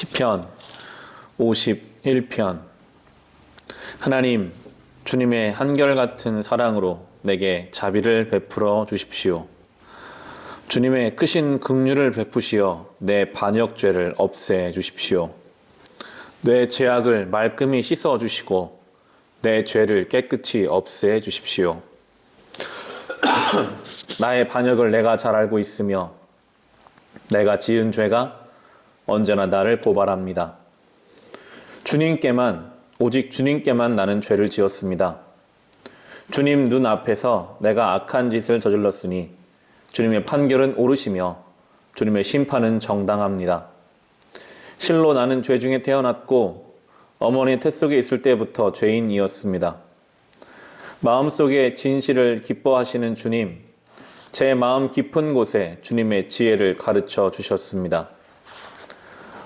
시편 51편 하나님 주님의 한결같은 사랑으로 내게 자비를 베풀어 주십시오. 주님의 크신 긍휼을 베푸시어 내 반역죄를 없애 주십시오. 내 죄악을 말끔히 씻어 주시고 내 죄를 깨끗이 없애 주십시오. 나의 반역을 내가 잘 알고 있으며 내가 지은 죄가 언제나 나를 고발합니다. 주님께만 오직 주님께만 나는 죄를 지었습니다. 주님 눈 앞에서 내가 악한 짓을 저질렀으니 주님의 판결은 옳으시며 주님의 심판은 정당합니다. 실로 나는 죄 중에 태어났고 어머니 태 속에 있을 때부터 죄인이었습니다. 마음속에 진실을 기뻐하시는 주님, 제 마음 깊은 곳에 주님의 지혜를 가르쳐 주셨습니다.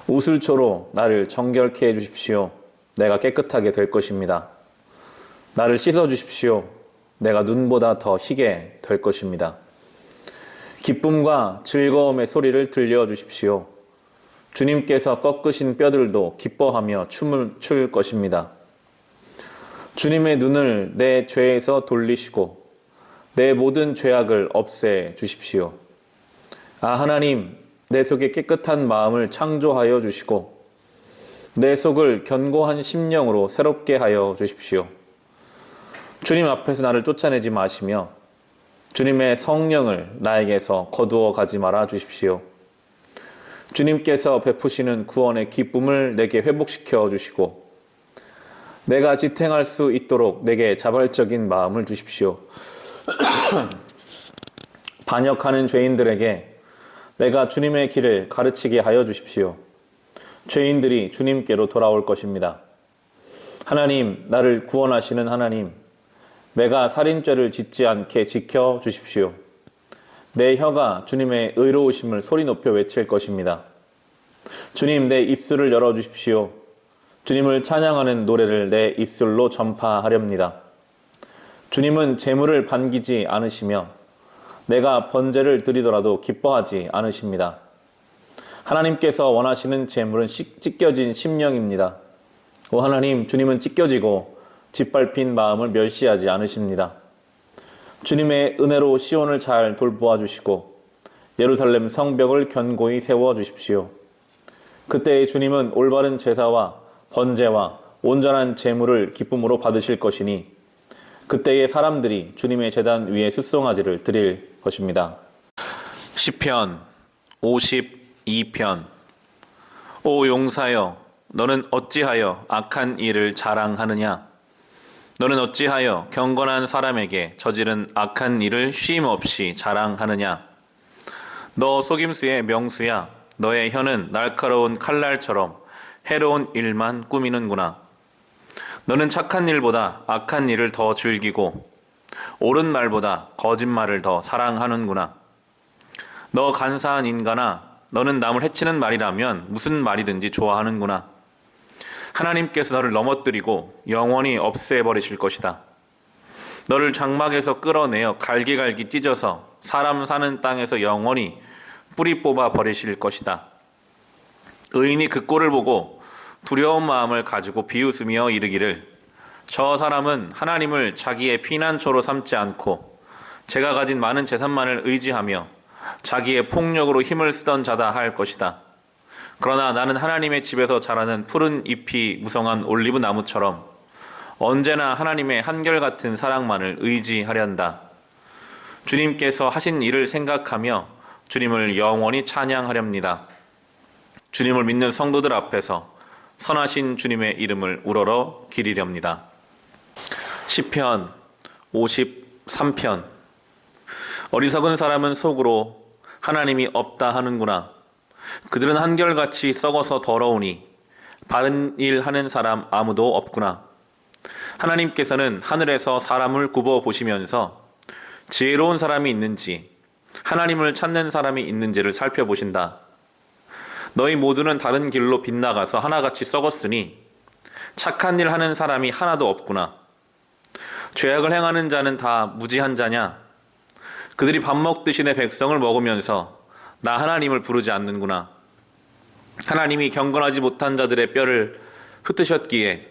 우슬초로 나를 정결케 해 주십시오. 내가 깨끗하게 될 것입니다. 나를 씻어 주십시오. 내가 눈보다 더 희게 될 것입니다. 기쁨과 즐거움의 소리를 들려 주십시오. 주님께서 꺾으신 뼈들도 기뻐하며 춤을 출 것입니다. 주님의 눈을 내 죄에서 돌리시고 내 모든 죄악을 없애 주십시오. 아, 하나님, 내 속에 깨끗한 마음을 창조하여 주시고 내 속을 견고한 심령으로 새롭게 하여 주십시오. 주님 앞에서 나를 쫓아내지 마시며 주님의 성령을 나에게서 거두어 가지 말아 주십시오. 주님께서 베푸시는 구원의 기쁨을 내게 회복시켜 주시고 내가 지탱할 수 있도록 내게 자발적인 마음을 주십시오. 반역하는 죄인들에게 내가 주님의 길을 가르치게 하여 주십시오. 죄인들이 주님께로 돌아올 것입니다. 하나님, 나를 구원하시는 하나님, 내가 살인죄를 짓지 않게 지켜 주십시오. 내 혀가 주님의 의로우심을 소리 높여 외칠 것입니다. 주님, 내 입술을 열어 주십시오. 주님을 찬양하는 노래를 내 입술로 전파하렵니다. 주님은 재물을 반기지 않으시며 내가 번제를 드리더라도 기뻐하지 않으십니다. 하나님께서 원하시는 재물은 찢겨진 심령입니다. 오 하나님, 주님은 찢겨지고 짓밟힌 마음을 멸시하지 않으십니다. 주님의 은혜로 시온을 잘 돌보아 주시고 예루살렘 성벽을 견고히 세워 주십시오. 그때 주님은 올바른 제사와 번제와 온전한 제물을 기쁨으로 받으실 것이니 그때의 사람들이 주님의 제단 위에 숫송아지를 드릴 것입니다. 시편 52편. 오 용사여 너는 어찌하여 악한 일을 자랑하느냐? 너는 어찌하여 경건한 사람에게 저지른 악한 일을 쉼 없이 자랑하느냐? 너 속임수의 명수야. 너의 혀는 날카로운 칼날처럼 해로운 일만 꾸미는구나. 너는 착한 일보다 악한 일을 더 즐기고 옳은 말보다 거짓말을 더 사랑하는구나. 너 간사한 인간아, 너는 남을 해치는 말이라면 무슨 말이든지 좋아하는구나. 하나님께서 너를 넘어뜨리고 영원히 없애버리실 것이다. 너를 장막에서 끌어내어 갈기갈기 찢어서 사람 사는 땅에서 영원히 뿌리 뽑아 버리실 것이다. 의인이 그 꼴을 보고 두려운 마음을 가지고 비웃으며 이르기를 저 사람은 하나님을 자기의 피난처로 삼지 않고 제가 가진 많은 재산만을 의지하며 자기의 폭력으로 힘을 쓰던 자다 할 것이다. 그러나 나는 하나님의 집에서 자라는 푸른 잎이 무성한 올리브 나무처럼 언제나 하나님의 한결같은 사랑만을 의지하련다. 주님께서 하신 일을 생각하며 주님을 영원히 찬양하렵니다. 주님을 믿는 성도들 앞에서 선하신 주님의 이름을 우러러 기리렵니다. 시편 53편 어리석은 사람은 속으로 하나님이 없다 하는구나. 그들은 한결같이 썩어서 더러우니 바른 일 하는 사람 아무도 없구나. 하나님께서는 하늘에서 사람을 굽어 보시면서 지혜로운 사람이 있는지 하나님을 찾는 사람이 있는지를 살펴보신다. 너희 모두는 다른 길로 빗나가서 하나같이 썩었으니 착한 일 하는 사람이 하나도 없구나. 죄악을 행하는 자는 다 무지한 자냐? 그들이 밥 먹듯이 내 백성을 먹으면서 나 하나님을 부르지 않는구나. 하나님이 경건하지 못한 자들의 뼈를 흩으셨기에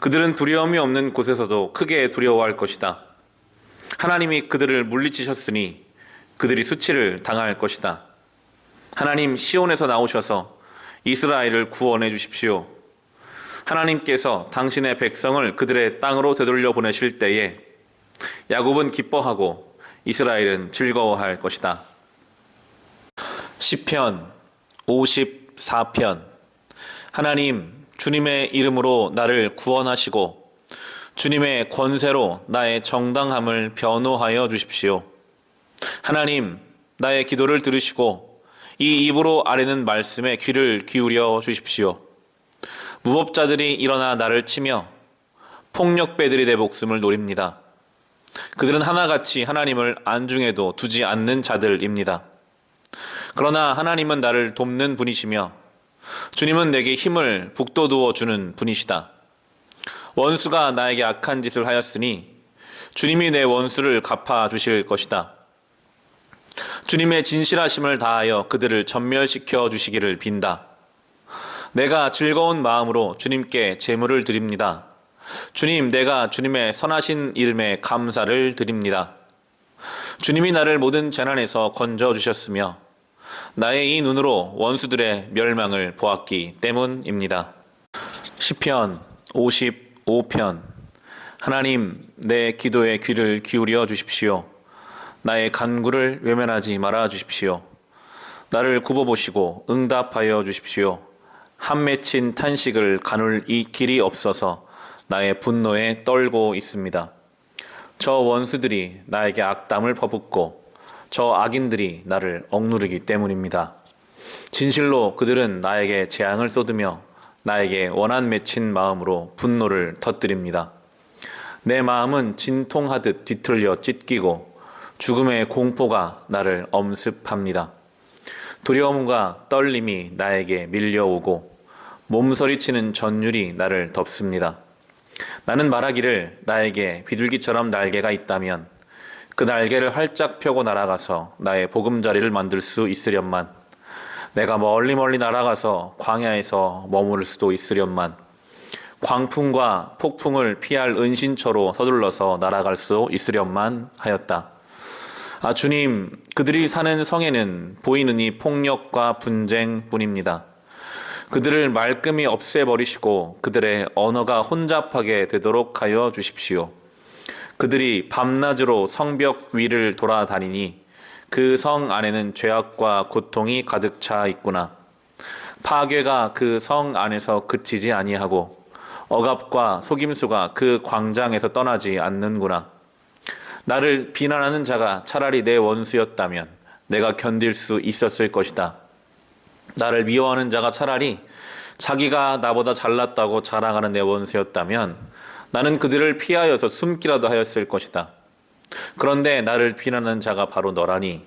그들은 두려움이 없는 곳에서도 크게 두려워할 것이다. 하나님이 그들을 물리치셨으니 그들이 수치를 당할 것이다. 하나님 시온에서 나오셔서 이스라엘을 구원해 주십시오. 하나님께서 당신의 백성을 그들의 땅으로 되돌려 보내실 때에 야곱은 기뻐하고 이스라엘은 즐거워할 것이다. 시편 54편 하나님 주님의 이름으로 나를 구원하시고 주님의 권세로 나의 정당함을 변호하여 주십시오. 하나님 나의 기도를 들으시고 이 입으로 아뢰는 말씀에 귀를 기울여 주십시오. 무법자들이 일어나 나를 치며 폭력배들이 내 목숨을 노립니다. 그들은 하나같이 하나님을 안중에도 두지 않는 자들입니다. 그러나 하나님은 나를 돕는 분이시며 주님은 내게 힘을 북돋우어 주는 분이시다. 원수가 나에게 악한 짓을 하였으니 주님이 내 원수를 갚아 주실 것이다. 주님의 진실하심을 다하여 그들을 전멸시켜 주시기를 빈다. 내가 즐거운 마음으로 주님께 제물을 드립니다. 주님, 내가 주님의 선하신 이름에 감사를 드립니다. 주님이 나를 모든 재난에서 건져 주셨으며 나의 이 눈으로 원수들의 멸망을 보았기 때문입니다. 시편 55편 하나님 내 기도에 귀를 기울여 주십시오. 나의 간구를 외면하지 말아 주십시오. 나를 굽어 보시고 응답하여 주십시오. 한 맺힌 탄식을 가눌 이 길이 없어서 나의 분노에 떨고 있습니다. 저 원수들이 나에게 악담을 퍼붓고 저 악인들이 나를 억누르기 때문입니다. 진실로 그들은 나에게 재앙을 쏟으며 나에게 원한 맺힌 마음으로 분노를 터뜨립니다. 내 마음은 진통하듯 뒤틀려 찢기고 죽음의 공포가 나를 엄습합니다. 두려움과 떨림이 나에게 밀려오고 몸서리치는 전율이 나를 덮습니다. 나는 말하기를 나에게 비둘기처럼 날개가 있다면 그 날개를 활짝 펴고 날아가서 나의 보금자리를 만들 수 있으련만 내가 멀리 멀리 날아가서 광야에서 머무를 수도 있으련만 광풍과 폭풍을 피할 은신처로 서둘러서 날아갈 수 있으련만 하였다. 아 주님 그들이 사는 성에는 보이는 이 폭력과 분쟁뿐입니다. 그들을 말끔히 없애버리시고 그들의 언어가 혼잡하게 되도록 하여 주십시오. 그들이 밤낮으로 성벽 위를 돌아다니니 그 성 안에는 죄악과 고통이 가득 차 있구나. 파괴가 그 성 안에서 그치지 아니하고 억압과 속임수가 그 광장에서 떠나지 않는구나. 나를 비난하는 자가 차라리 내 원수였다면 내가 견딜 수 있었을 것이다. 나를 미워하는 자가 차라리 자기가 나보다 잘났다고 자랑하는 내 원수였다면 나는 그들을 피하여서 숨기라도 하였을 것이다. 그런데 나를 비난하는 자가 바로 너라니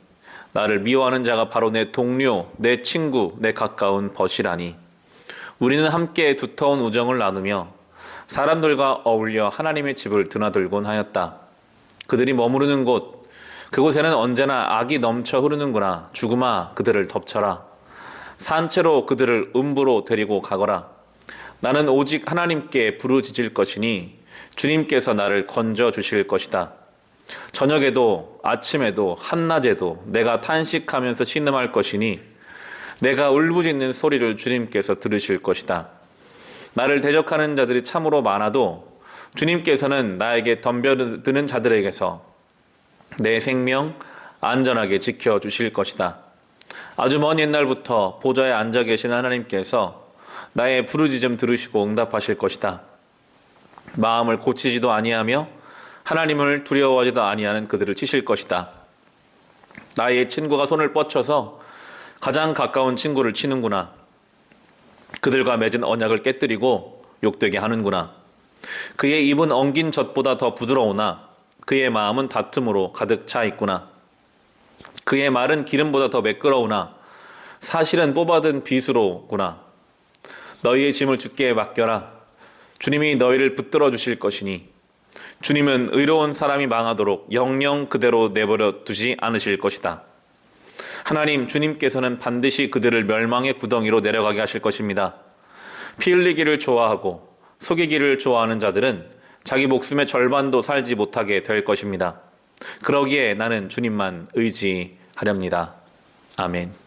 나를 미워하는 자가 바로 내 동료, 내 친구, 내 가까운 벗이라니 우리는 함께 두터운 우정을 나누며 사람들과 어울려 하나님의 집을 드나들곤 하였다. 그들이 머무르는 곳, 그곳에는 언제나 악이 넘쳐 흐르는구나. 죽음아, 그들을 덮쳐라. 산채로 그들을 음부로 데리고 가거라. 나는 오직 하나님께 부르짖을 것이니 주님께서 나를 건져 주실 것이다. 저녁에도 아침에도 한낮에도 내가 탄식하면서 신음할 것이니 내가 울부짖는 소리를 주님께서 들으실 것이다. 나를 대적하는 자들이 참으로 많아도 주님께서는 나에게 덤벼드는 자들에게서 내 생명 안전하게 지켜 주실 것이다. 아주 먼 옛날부터 보좌에 앉아 계신 하나님께서 나의 부르짖음 들으시고 응답하실 것이다. 마음을 고치지도 아니하며 하나님을 두려워하지도 아니하는 그들을 치실 것이다. 나의 친구가 손을 뻗쳐서 가장 가까운 친구를 치는구나. 그들과 맺은 언약을 깨뜨리고 욕되게 하는구나. 그의 입은 엉긴 젖보다 더 부드러우나 그의 마음은 다툼으로 가득 차 있구나. 그의 말은 기름보다 더 매끄러우나 사실은 뽑아든 비수로구나. 너희의 짐을 주께 맡겨라. 주님이 너희를 붙들어 주실 것이니 주님은 의로운 사람이 망하도록 영영 그대로 내버려 두지 않으실 것이다. 하나님 주님께서는 반드시 그들을 멸망의 구덩이로 내려가게 하실 것입니다. 피 흘리기를 좋아하고 속이기를 좋아하는 자들은 자기 목숨의 절반도 살지 못하게 될 것입니다. 그러기에 나는 주님만 의지하렵니다. 아멘.